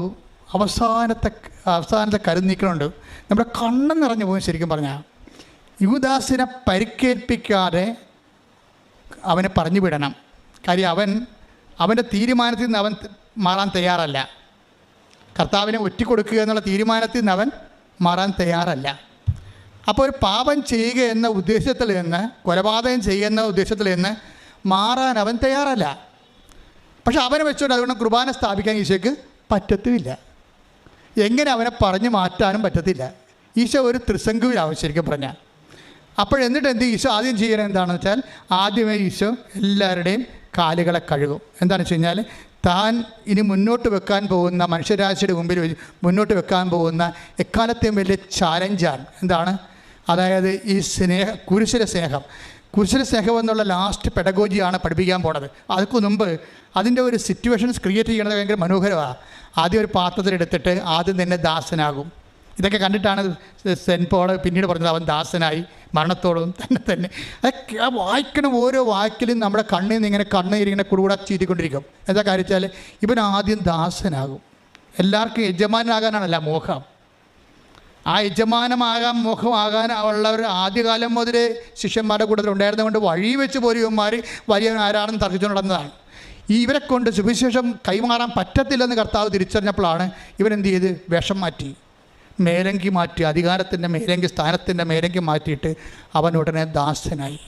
അവസാനത്തെ അവസാനത്തെ കരുനീക്കണുണ്ട് നമ്മുടെ കണ്ണെന്ന് നിറഞ്ഞു പോകും ശരിക്കും പറഞ്ഞാൽ യുവദാസിനെ പരിക്കേൽപ്പിക്കാതെ അവനെ പറഞ്ഞു വിടണം. കാര്യം അവൻ അവന്റെ തീരുമാനത്തിൽ നിന്ന് അവൻ മാറാൻ തയ്യാറല്ല. കർത്താവിനെ ഒറ്റിക്കൊടുക്കുക എന്നുള്ള തീരുമാനത്തിൽ നിന്ന് അവൻ മാറാൻ തയ്യാറല്ല. അപ്പോൾ ഒരു പാപം ചെയ്യുക എന്ന ഉദ്ദേശത്തിൽ നിന്ന് കൊലപാതകം ചെയ്യുന്ന ഉദ്ദേശത്തിൽ നിന്ന് മാറാൻ അവൻ തയ്യാറല്ല. പക്ഷെ അവനെ വെച്ചുകൊണ്ട് അതുകൊണ്ട് കുർബാന സ്ഥാപിക്കാൻ ഈശോയ്ക്ക് പറ്റത്തുമില്ല. എങ്ങനെ അവനെ പറഞ്ഞു മാറ്റാനും പറ്റത്തില്ല. ഈശോ ഒരു ത്രിശങ്കുവിലാവും ശരിക്കും പറഞ്ഞാൽ. അപ്പോൾ എന്നിട്ട് എന്ത് ഈശോ ആദ്യം ചെയ്യണത് എന്താണെന്ന് വെച്ചാൽ ആദ്യമേ ഈശോ എല്ലാവരുടെയും കാലുകളെ കഴുകും. എന്താണെന്ന് വെച്ച് കഴിഞ്ഞാൽ താൻ ഇനി മുന്നോട്ട് വെക്കാൻ പോകുന്ന മനുഷ്യരാശിയുടെ മുമ്പിൽ മുന്നോട്ട് വെക്കാൻ പോകുന്ന എക്കാലത്തെയും വലിയ ചാലഞ്ചാണ് എന്താണ്? അതായത് ഈ സ്നേഹ കുരിശിലെ സ്നേഹം. കുരിശിലെ സ്നേഹം എന്നുള്ള ലാസ്റ്റ് പെഡഗോജിയാണ് പഠിപ്പിക്കാൻ പോണത്. അതിന് മുമ്പ് അതിന്റെ ഒരു സിറ്റുവേഷൻസ് ക്രിയേറ്റ് ചെയ്യണത് ഭയങ്കര മനോഹരമാണ് ആദ്യം ഒരു പാത്രത്തിലെടുത്തിട്ട് ആദ്യം തന്നെ ദാസനാകും. ഇതൊക്കെ കണ്ടിട്ടാണ് സെൻ പോൾ പിന്നീട് പറഞ്ഞത് അവൻ ദാസനായി മരണത്തോളം തന്നെ തന്നെ. അതൊക്കെ ആ വായിക്കണ ഓരോ വാക്കിലും നമ്മുടെ കണ്ണിൽ നിന്ന് ഇങ്ങനെ കണ്ണീരിങ്ങനെ കുടുകൂടെ ചീറ്റിക്കൊണ്ടിരിക്കും. എന്താ കാര്യം വെച്ചാൽ ഇവൻ ആദ്യം ദാസനാകും. എല്ലാവർക്കും യജമാനാകാനാണല്ല മോഹം. ആ യജമാനമാകാൻ മോഹമാകാൻ ഉള്ളവർ ആദ്യകാലം മുതൽ ശിഷ്യന്മാരുടെ കൂട്ടത്തിൽ ഉണ്ടായിരുന്നതുകൊണ്ട് വഴി വെച്ച് പോരുവന്മാർ വലിയ ആരാണെന്ന് തർക്കിച്ചു നടന്നതാണ്. ഈ ഇവരെ കൊണ്ട് സുവിശേഷം കൈമാറാൻ പറ്റത്തില്ലെന്ന് കർത്താവ് തിരിച്ചറിഞ്ഞപ്പോഴാണ് ഇവരെന്ത് ചെയ്ത്? വിഷം മാറ്റി. മേലങ്കി മാറ്റി അധികാരത്തിന്റെ മേലങ്കി സ്ഥാനത്തിന്റെ മേലങ്കി മാറ്റിയിട്ട് അവൻ ഉടനെ ദാസനായി.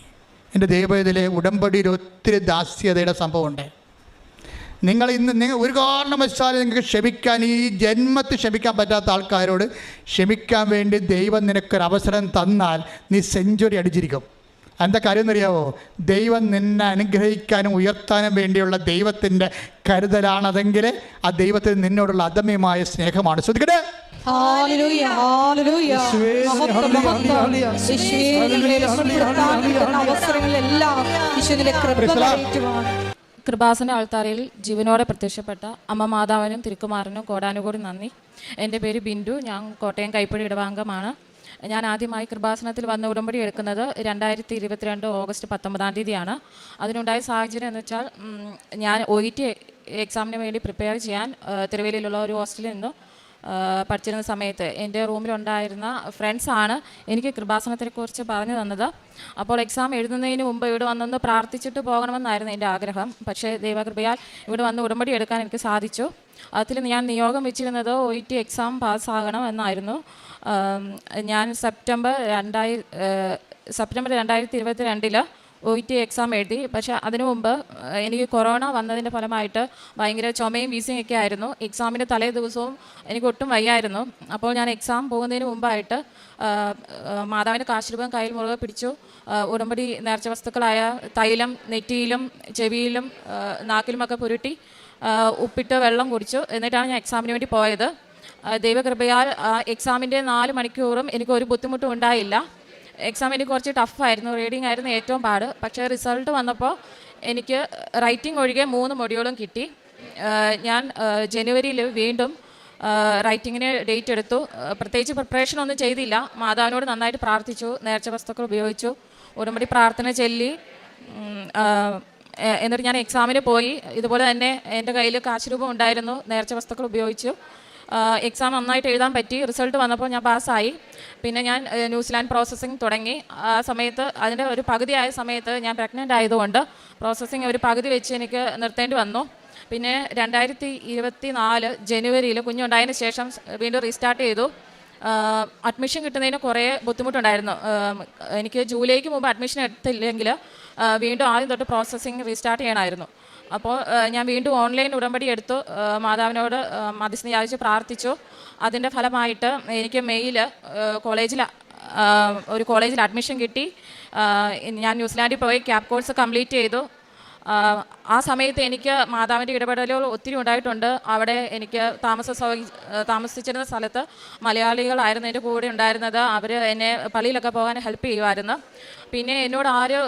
എന്റെ ദൈവത്തിലെ ഉടമ്പടിയിൽ ഒത്തിരി ദാസ്യതയുടെ സംഭവമുണ്ട്. നിങ്ങൾ ഇന്ന് നിങ്ങൾ ഒരു കാരണവശാലും നിങ്ങൾക്ക് ക്ഷമിക്കാൻ ഈ ജന്മത്തിൽ ക്ഷമിക്കാൻ പറ്റാത്ത ആൾക്കാരോട് ക്ഷമിക്കാൻ വേണ്ടി ദൈവം നിനക്കൊരു അവസരം തന്നാൽ നീ സെഞ്ചുറി അടിച്ചിരിക്കും. എന്താ കാര്യം എന്നറിയാവോ? ദൈവം നിന്നെ അനുഗ്രഹിക്കാനും ഉയർത്താനും വേണ്ടിയുള്ള ദൈവത്തിന്റെ കരുതലാണതെങ്കിൽ ആ ദൈവത്തിന് നിന്നോടുള്ള അദമ്യമായ സ്നേഹമാണ്. ശ്രദ്ധിക്കട്ടെ? അവസരങ്ങളിലെല്ലാം കൃപ. കൃപാസന ആൾത്താരയിൽ ജീവനോടെ പ്രത്യക്ഷപ്പെട്ട അമ്മ മാതാവിനും തിരുക്കുമാറിനും കോടാനുകൂടി നന്ദി. എന്റെ പേര് ബിന്ദു ഞാൻ കോട്ടയം കൈപ്പടി ഇടവാംഗമാണ്. ഞാൻ ആദ്യമായി കൃപാസനത്തിൽ വന്ന ഉടമ്പടി എടുക്കുന്നത് രണ്ടായിരത്തി ഇരുപത്തിരണ്ട് ഓഗസ്റ്റ് പത്തൊമ്പതാം തീയതിയാണ്. അതിനുണ്ടായ സാഹചര്യം എന്ന് വെച്ചാൽ ഞാൻ ഒ ഇ ടി എക്സാമിന് വേണ്ടി പ്രിപ്പയർ ചെയ്യാൻ തിരുവേലിയിലുള്ള തിരുവല്ലയിലുള്ള ഒരു ഹോസ്റ്റലിൽ നിന്നും പഠിച്ചിരുന്ന സമയത്ത് എന്റെ റൂമിലുണ്ടായിരുന്ന ഫ്രണ്ട്സാണ് എനിക്ക് കൃപാസനത്തെക്കുറിച്ച് പറഞ്ഞു തന്നത്. അപ്പോൾ എക്സാം എഴുതുന്നതിന് മുമ്പ് ഇവിടെ വന്നൊന്ന് പ്രാർത്ഥിച്ചിട്ട് പോകണമെന്നായിരുന്നു എന്റെ ആഗ്രഹം. പക്ഷേ ദൈവകൃപയാൽ ഇവിടെ വന്ന് ഉടമ്പടി എടുക്കാൻ എനിക്ക് സാധിച്ചു. അതിൽ ഞാൻ നിയോഗം വെച്ചിരുന്നത് ഒ ഇ ടി എക്സാം പാസ്സാകണം എന്നായിരുന്നു. ഞാൻ സെപ്റ്റംബർ രണ്ടായി സെപ്റ്റംബർ രണ്ടായിരത്തി ഇരുപത്തി രണ്ടിൽ ഒ ടി എക്സാം എഴുതി. പക്ഷെ അതിനു മുമ്പ് എനിക്ക് കൊറോണ വന്നതിന്റെ ഫലമായിട്ട് ഭയങ്കര ചുമയും വീസിയും ഒക്കെ ആയിരുന്നു. എക്സാമിന്റെ തലേ ദിവസവും എനിക്ക് ഒട്ടും വയ്യായിരുന്നു. അപ്പോൾ ഞാൻ എക്സാം പോകുന്നതിന് മുമ്പായിട്ട് മാതാവിന്റെ കാശിരൂപം കയ്യിൽ മുറുകെ പിടിച്ചു. ഉടമ്പടി നേർച്ച വസ്തുക്കളായ തൈലം നെറ്റിയിലും ചെവിയിലും നാക്കിലുമൊക്കെ പുരുട്ടി ഉപ്പിട്ട് വെള്ളം കുടിച്ചു. എന്നിട്ടാണ് ഞാൻ എക്സാമിന് വേണ്ടി പോയത്. ദൈവകൃപയാൽ എക്സാമിന്റെ നാല് മണിക്കൂറും എനിക്ക് ഒരു ബുദ്ധിമുട്ടും ഉണ്ടായില്ല. എക്സാം എനിക്ക് കുറച്ച് ടഫായിരുന്നു റീഡിംഗ് ആയിരുന്നു ഏറ്റവും പാട്. പക്ഷേ റിസൾട്ട് വന്നപ്പോൾ എനിക്ക് റൈറ്റിംഗ് ഒഴികെ മൂന്ന് മൊഡ്യൂളും കിട്ടി. ഞാൻ ജനുവരിയിൽ വീണ്ടും റൈറ്റിങ്ങിന് ഡേറ്റ് എടുത്തു. പ്രത്യേകിച്ച് പ്രിപ്പറേഷൻ ഒന്നും ചെയ്തില്ല. മാതാവിനോട് നന്നായിട്ട് പ്രാർത്ഥിച്ചു. നേർച്ച വസ്തുക്കൾ ഉപയോഗിച്ചു. ഉടമ്പടി പ്രാർത്ഥന ചൊല്ലി. എന്നിട്ട് ഞാൻ എക്സാമിന് പോയി. ഇതുപോലെ തന്നെ എന്റെ കയ്യിൽ കാശ് രൂപം ഉണ്ടായിരുന്നു. നേർച്ച വസ്തുക്കൾ ഉപയോഗിച്ചു. എക്സാം നന്നായിട്ട് എഴുതാൻ പറ്റി. റിസൾട്ട് വന്നപ്പോൾ ഞാൻ പാസ്സായി. പിന്നെ ഞാൻ ന്യൂസിലാൻഡ് പ്രോസസ്സിങ് തുടങ്ങി. ആ സമയത്ത് അതിന്റെ ഒരു പകുതിയായ സമയത്ത് ഞാൻ പ്രഗ്നന്റ് ആയതുകൊണ്ട് പ്രോസസ്സിങ് ഒരു പകുതി വെച്ച് എനിക്ക് നിർത്തേണ്ടി വന്നു. പിന്നെ രണ്ടായിരത്തി ഇരുപത്തി നാല് ജനുവരിയിൽ കുഞ്ഞുണ്ടായതിന് ശേഷം വീണ്ടും റീസ്റ്റാർട്ട് ചെയ്തു. അഡ്മിഷൻ കിട്ടുന്നതിന് കുറേ ബുദ്ധിമുട്ടുണ്ടായിരുന്നു. എനിക്ക് ജൂലൈക്ക് മുമ്പ് അഡ്മിഷൻ എടുത്തില്ലെങ്കിൽ വീണ്ടും ആദ്യം തൊട്ട് പ്രോസസ്സിങ് റീസ്റ്റാർട്ട് ചെയ്യണമായിരുന്നു. അപ്പോൾ ഞാൻ വീണ്ടും ഓൺലൈൻ ഉടമ്പടി എടുത്തു. മാതാവിനോട് മധ്യസ്ഥ യാചിച്ച് പ്രാർത്ഥിച്ചു. അതിന്റെ ഫലമായിട്ട് എനിക്ക് മെയിൽ കോളേജിൽ ഒരു കോളേജിൽ അഡ്മിഷൻ കിട്ടി. ഞാൻ ന്യൂസിലാൻഡിൽ പോയി ക്യാപ് കോഴ്സ് കംപ്ലീറ്റ് ചെയ്തു. ആ, സമയത്ത് എനിക്ക് മാതാവിന്റെ ഇടപെടലുകൾ ഒത്തിരി ഉണ്ടായിട്ടുണ്ട്. അവിടെ എനിക്ക് താമസ താമസിച്ചിരുന്ന സ്ഥലത്ത് മലയാളികളായിരുന്നു എന്റെ കൂടെ ഉണ്ടായിരുന്നത്. അവർ എന്നെ പള്ളിയിലൊക്കെ പോകാൻ ഹെൽപ്പ് ചെയ്യുമായിരുന്നു. പിന്നെ എന്നോട് ആര്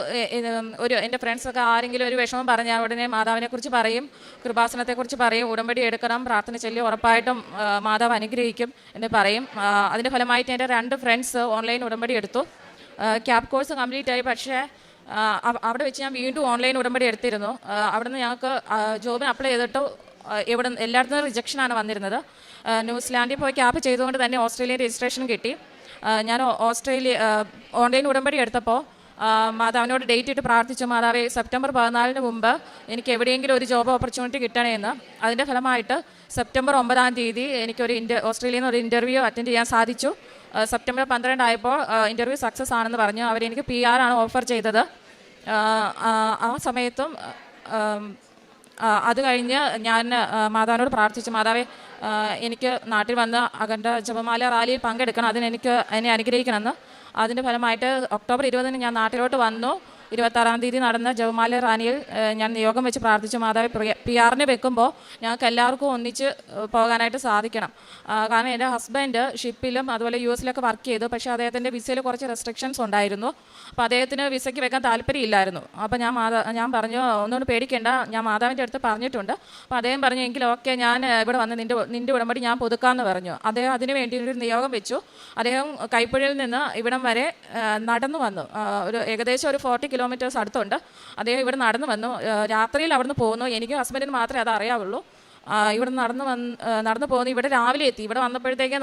ഒരു എന്റെ ഫ്രണ്ട്സൊക്കെ ആരെങ്കിലും ഒരു വിഷമം പറഞ്ഞാൽ ഉടനെ മാതാവിനെക്കുറിച്ച് പറയും. കൃപാസനത്തെക്കുറിച്ച് പറയും. ഉടമ്പടി എടുക്കണം. പ്രാർത്ഥന ചൊല്ലി ഉറപ്പായിട്ടും മാതാവ് അനുഗ്രഹിക്കും എന്ന് പറയും. അതിന്റെ ഫലമായിട്ട് എന്റെ രണ്ട് ഫ്രണ്ട്സ് ഓൺലൈൻ ഉടമ്പടി എടുത്തു. ക്യാബ് കോഴ്സ് കംപ്ലീറ്റ് ആയി. പക്ഷേ അവിടെ വെച്ച് ഞാൻ വീണ്ടും ഓൺലൈൻ ഉടമ്പടി എടുത്തിരുന്നു. അവിടെ അവിടുന്ന് ഞങ്ങൾക്ക് ജോബിന് അപ്ലൈ ചെയ്തിട്ട് എവിടെ എല്ലായിടത്തും റിജക്ഷനാണ് വന്നിരുന്നത്. ന്യൂസിലാൻഡിൽ പോയി ക്യാപ്പ് ചെയ്തുകൊണ്ട് തന്നെ ഓസ്ട്രേലിയൻ രജിസ്ട്രേഷൻ കിട്ടി. ഞാൻ ഓസ്ട്രേലിയ ഓൺലൈൻ ഉടമ്പടി എടുത്തപ്പോൾ മാതാവിനോട് ഡേറ്റ് ഇട്ട് പ്രാർത്ഥിച്ചു മാതാവേ സെപ്റ്റംബർ പതിനാലിന് മുമ്പ് എനിക്ക് എവിടെയെങ്കിലും ഒരു ജോബ് ഓപ്പർച്യൂണിറ്റി കിട്ടണമെന്ന് അതിന്റെ ഫലമായിട്ട് സെപ്റ്റംബർ ഒമ്പതാം തീയതി എനിക്കൊരു ഇന്റർ ഓസ്ട്രേലിയയിൽ നിന്ന് ഒരു ഇന്റർവ്യൂ അറ്റൻഡ് ചെയ്യാൻ സാധിച്ചു. സെപ്റ്റംബർ പന്ത്രണ്ട് ആയപ്പോൾ ഇന്റർവ്യൂ സക്സസ് ആണെന്ന് പറഞ്ഞു. അവരെനിക്ക് പി ആർ ആണ് ഓഫർ ചെയ്തത്. ആ, സമയത്തും അത് കഴിഞ്ഞ് ഞാൻ മാതാവിനോട് പ്രാർത്ഥിച്ചു. മാതാവേ എനിക്ക് നാട്ടിൽ വന്ന് അകണ്ട ജപമാല റാലിയിൽ പങ്കെടുക്കണം. അതിനെനിക്ക് എന്നെ അനുഗ്രഹിക്കണമെന്ന്. അതിന്റെ ഫലമായിട്ട് ഒക്ടോബർ ഇരുപതിന് ഞാൻ നാട്ടിലോട്ട് വന്നു. ഇരുപത്താറാം തീയതി നടന്ന ജവമാല റാനിയിൽ ഞാൻ നിയോഗം വെച്ച് പ്രാർത്ഥിച്ചു. മാതാവ് പി ആറിന് വെക്കുമ്പോൾ ഞങ്ങൾക്ക് എല്ലാവർക്കും ഒന്നിച്ച് പോകാനായിട്ട് സാധിക്കണം. കാരണം എന്റെ ഹസ്ബൻഡ് ഷിപ്പിലും അതുപോലെ യു എസിലൊക്കെ വർക്ക് ചെയ്തു. പക്ഷേ അദ്ദേഹത്തിന്റെ വിസയിൽ കുറച്ച് റെസ്ട്രിക്ഷൻസ് ഉണ്ടായിരുന്നു. അപ്പോൾ അദ്ദേഹത്തിന് വിസയ്ക്ക് വെക്കാൻ താല്പര്യമില്ലായിരുന്നു. അപ്പോൾ ഞാൻ മാതാ ഞാൻ പറഞ്ഞു ഒന്നുകൊണ്ട് പേടിക്കേണ്ട. ഞാൻ മാതാവിന്റെ അടുത്ത് പറഞ്ഞിട്ടുണ്ട്. അപ്പോൾ അദ്ദേഹം പറഞ്ഞു എങ്കിൽ ഓക്കെ ഞാൻ ഇവിടെ വന്ന് നിന്റെ നിന്റെ ഉടമ്പടി ഞാൻ പുതുക്കാമെന്ന് പറഞ്ഞു. അദ്ദേഹം അതിന് വേണ്ടി ഒരു നിയോഗം വെച്ചു. അദ്ദേഹം കൈപ്പുഴയിൽ നിന്ന് ഇവിടം വരെ നടന്നു വന്നു. ഒരു ഏകദേശം ഒരു ഫോർട്ടി കിലോമീറ്റേഴ്സ് അടുത്തുണ്ട്. അദ്ദേഹം ഇവിടെ നടന്നു വന്നു. രാത്രിയിൽ അവിടുന്ന് പോകുന്നു. എനിക്കും ഹസ്ബൻഡിന് മാത്രമേ അത് അറിയാവുള്ളൂ ഇവിടെ നടന്ന് വന്ന് നടന്നു പോകുന്ന. ഇവിടെ രാവിലെ എത്തി. ഇവിടെ വന്നപ്പോഴത്തേക്ക്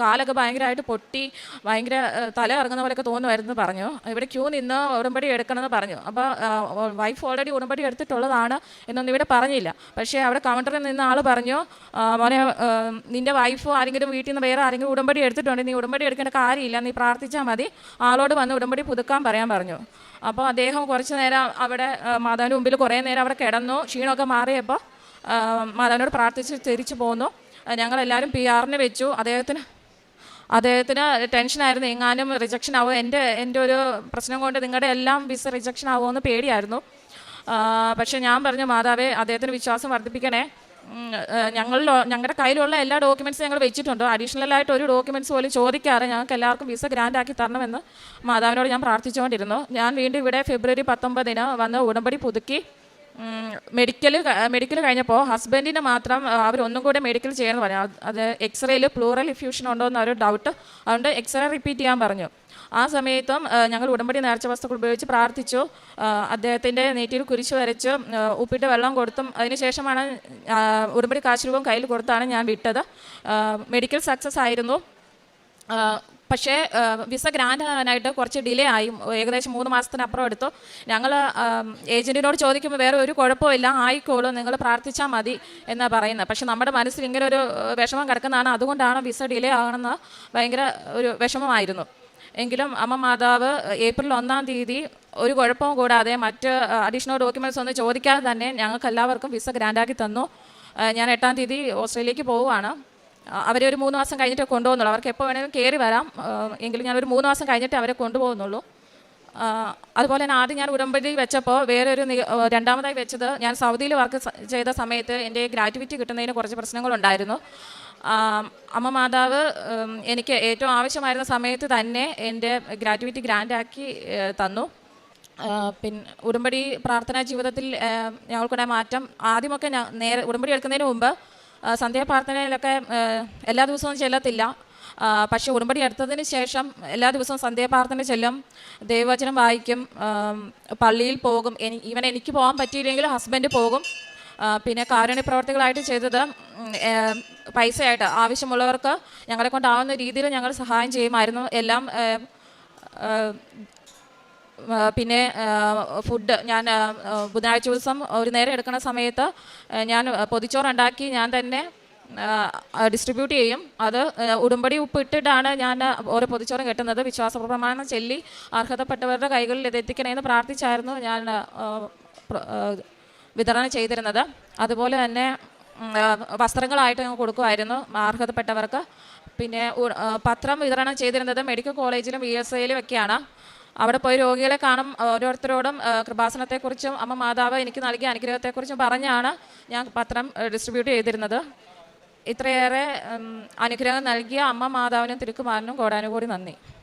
കാലൊക്കെ ഭയങ്കരമായിട്ട് പൊട്ടി ഭയങ്കര തല ഇറങ്ങുന്ന പോലെയൊക്കെ തോന്നുമായിരുന്നു പറഞ്ഞു. ഇവിടെ ക്യൂ നിന്ന് ഉടമ്പടി എടുക്കണമെന്ന് പറഞ്ഞു. അപ്പോൾ വൈഫ് ഓൾറെഡി ഉടമ്പടി എടുത്തിട്ടുള്ളതാണ് എന്നൊന്നും ഇവിടെ പറഞ്ഞില്ല. പക്ഷേ അവിടെ കൗണ്ടറിൽ നിന്ന് ആൾ പറഞ്ഞു മോനെ നിന്റെ വൈഫോ ആരെങ്കിലും വീട്ടിൽ നിന്ന് വേറെ ആരെങ്കിലും ഉടമ്പടി എടുത്തിട്ടുണ്ടെങ്കിൽ നീ ഉടമ്പടി എടുക്കേണ്ട കാര്യമില്ല. നീ പ്രാർത്ഥിച്ചാൽ മതി. ആളോട് വന്ന് ഉടമ്പടി പുതുക്കാൻ പറയാൻ പറഞ്ഞു. അപ്പോൾ അദ്ദേഹം കുറച്ച് നേരം അവിടെ മാതാവിന്റെ മുമ്പിൽ കുറേ നേരം അവിടെ കിടന്നു. ക്ഷീണമൊക്കെ മാറിയപ്പോൾ മാതാവിനോട് പ്രാർത്ഥിച്ച് തിരിച്ചു പോന്നു. ഞങ്ങളെല്ലാവരും പി ആറിന് വെച്ചു. അദ്ദേഹത്തിന് അദ്ദേഹത്തിന് ടെൻഷനായിരുന്നു എങ്ങാനും റിജക്ഷൻ ആവുമോ എന്റെ എന്റെ ഒരു പ്രശ്നം കൊണ്ട് നിങ്ങളുടെ എല്ലാം വിസ റിജക്ഷൻ ആവുമോ എന്ന് പേടിയായിരുന്നു. പക്ഷേ ഞാൻ പറഞ്ഞു മാതാവേ അദ്ദേഹത്തിന് വിശ്വാസം വർദ്ധിപ്പിക്കണേ. ഞങ്ങളിൽ ഞങ്ങളുടെ കയ്യിലുള്ള എല്ലാ ഡോക്യുമെന്റ്സും ഞങ്ങൾ വെച്ചിട്ടുണ്ട്. അഡീഷണലായിട്ട് ഒരു ഡോക്യുമെന്റ്സ് പോലും ചോദിക്കാറ് ഞങ്ങൾക്ക് എല്ലാവർക്കും വിസ ഗ്രാൻഡ് ആക്കി തരണമെന്ന് മാതാവിനോട് ഞാൻ പ്രാർത്ഥിച്ചുകൊണ്ടിരുന്നു. ഞാൻ വീണ്ടും ഇവിടെ ഫെബ്രുവരി പത്തൊമ്പതിന് വന്ന് ഉടമ്പടി പുതുക്കി. മെഡിക്കൽ മെഡിക്കൽ കഴിഞ്ഞപ്പോൾ ഹസ്ബൻഡിന് മാത്രം അവരൊന്നും കൂടെ മെഡിക്കൽ ചെയ്യണമെന്ന് പറഞ്ഞു. അത് എക്സ്റേയിൽ പ്ലൂറൽ ഇഫ്യൂഷൻ ഉണ്ടോ എന്നൊരു ഡൗട്ട് അതുകൊണ്ട് എക്സ്റേ റിപ്പീറ്റ് ചെയ്യാൻ പറഞ്ഞു. ആ സമയത്തും ഞങ്ങൾ ഉടമ്പടി നേർച്ച വസ്തുക്കൾ ഉപയോഗിച്ച് പ്രാർത്ഥിച്ചു. അദ്ദേഹത്തിന്റെ നെറ്റിയിൽ കുരിശ് വരച്ച്. ഉപ്പിട്ട് വെള്ളം കൊടുത്തും അതിനുശേഷമാണ് ഉടമ്പടി കാശ് രൂപം കയ്യിൽ കൊടുത്താണ് ഞാൻ വിട്ടത്. മെഡിക്കൽ സക്സസ് ആയിരുന്നു. പക്ഷേ വിസ ഗ്രാൻഡ് ആകാനായിട്ട് കുറച്ച് ഡിലേ ആയി. ഏകദേശം മൂന്ന് മാസത്തിനപ്പുറം എടുത്തു. ഞങ്ങൾ ഏജന്റിനോട് ചോദിക്കുമ്പോൾ വേറെ ഒരു കുഴപ്പമില്ല. ആയിക്കോളൂ നിങ്ങൾ പ്രാർത്ഥിച്ചാൽ മതി എന്നാണ് പറയുന്നത്. പക്ഷേ നമ്മുടെ മനസ്സിൽ ഇങ്ങനെ ഒരു വിഷമം കിടക്കുന്നതാണ്. അതുകൊണ്ടാണ് വിസ ഡിലേ ആകണമെന്ന് ഭയങ്കര ഒരു വിഷമമായിരുന്നു. എങ്കിലും അമ്മ മാതാവ് ഏപ്രിൽ ഒന്നാം തീയതി ഒരു കുഴപ്പവും കൂടാതെ മറ്റ് അഡീഷണൽ ഡോക്യുമെന്റ്സ് ഒന്നും ചോദിക്കാതെ തന്നെ ഞങ്ങൾക്ക് എല്ലാവർക്കും വിസ ഗ്രാൻഡാക്കി തന്നു. ഞാൻ എട്ടാം തീയതി ഓസ്ട്രേലിയക്ക് പോവുകയാണ്. അവരെ ഒരു മൂന്ന് മാസം കഴിഞ്ഞിട്ട് കൊണ്ടുപോകുന്നുള്ളൂ. അവർക്ക് എപ്പോൾ വേണമെങ്കിലും കയറി വരാം. എങ്കിലും ഞാൻ ഒരു മൂന്ന് മാസം കഴിഞ്ഞിട്ട് അവരെ കൊണ്ടുപോകുന്നുള്ളൂ. അതുപോലെ തന്നെ ആദ്യം ഞാൻ ഉടമ്പടി വെച്ചപ്പോൾ വേറൊരു രണ്ടാമതായി വെച്ചത് ഞാൻ സൗദിയിൽ വർക്ക് ചെയ്ത സമയത്ത് എന്റെ ഗ്രാറ്റുവിറ്റി കിട്ടുന്നതിന് കുറച്ച് പ്രശ്നങ്ങളുണ്ടായിരുന്നു. അമ്മ മാതാവ് എനിക്ക് ഏറ്റവും ആവശ്യമായിരുന്ന സമയത്ത് തന്നെ എന്റെ ഗ്രാറ്റുവിറ്റി ഗ്രാൻഡാക്കി തന്നു. പിന്നെ ഉടമ്പടി പ്രാർത്ഥനാ ജീവിതത്തിൽ ഞങ്ങൾക്കുണ്ടായ മാറ്റം ആദ്യമൊക്കെ ഞാൻ നേരെ ഉടമ്പടി എടുക്കുന്നതിന് മുമ്പ് സന്ധ്യാപ്രാർത്ഥനയിലൊക്കെ എല്ലാ ദിവസവും ചെല്ലത്തില്ല. പക്ഷേ ഉടമ്പടി എടുത്തതിന് ശേഷം എല്ലാ ദിവസവും സന്ധ്യാപ്രാർത്ഥന ചെല്ലും. ദൈവവചനം വായിക്കും. പള്ളിയിൽ പോകും. എനി ഈവൻ എനിക്ക് പോകാൻ പറ്റിയില്ലെങ്കിൽ ഹസ്ബൻഡ് പോകും. പിന്നെ കാരുണ്യ പ്രവർത്തികളായിട്ട് ചെയ്തത് പൈസയായിട്ട് ആവശ്യമുള്ളവർക്ക് ഞങ്ങളെ കൊണ്ടാവുന്ന രീതിയിൽ ഞങ്ങൾ സഹായം ചെയ്യുമായിരുന്നു. എല്ലാം പിന്നെ ഫുഡ് ഞാൻ ബുധനാഴ്ച ദിവസം ഒരു നേരം എടുക്കുന്ന സമയത്ത് ഞാൻ പൊതിച്ചോറുണ്ടാക്കി ഞാൻ തന്നെ ഡിസ്ട്രിബ്യൂട്ട് ചെയ്യും. അത് ഉടുമ്പടി ഉപ്പ് ഇട്ടിട്ടാണ് ഞാൻ ഓരോ പൊതിച്ചോറും കെട്ടുന്നത്. വിശ്വാസ പ്രമാണം ചൊല്ലി അർഹതപ്പെട്ടവരുടെ കൈകളിൽ ഇത് എത്തിക്കണമെന്ന് പ്രാർത്ഥിച്ചായിരുന്നു ഞാൻ വിതരണം ചെയ്തിരുന്നത്. അതുപോലെ തന്നെ വസ്ത്രങ്ങളായിട്ട് ഞങ്ങൾ കൊടുക്കുമായിരുന്നു അർഹതപ്പെട്ടവർക്ക്. പിന്നെ പത്രം വിതരണം ചെയ്തിരുന്നത് മെഡിക്കൽ കോളേജിലും വി എസ് ഐയിലും ഒക്കെയാണ്. അവിടെ പോയി രോഗികളെ കാണും ഓരോരുത്തരോടും കൃപാസനത്തെക്കുറിച്ചും അമ്മ മാതാവ് എനിക്ക് നൽകിയ അനുഗ്രഹത്തെക്കുറിച്ചും പറഞ്ഞാണ് ഞാൻ പത്രം ഡിസ്ട്രിബ്യൂട്ട് ചെയ്തിരുന്നത്. ഇത്രയേറെ അനുഗ്രഹം നൽകിയ അമ്മ മാതാവിനും തിരുക്കുമാരനും കോടാനുകൂടി നന്ദി.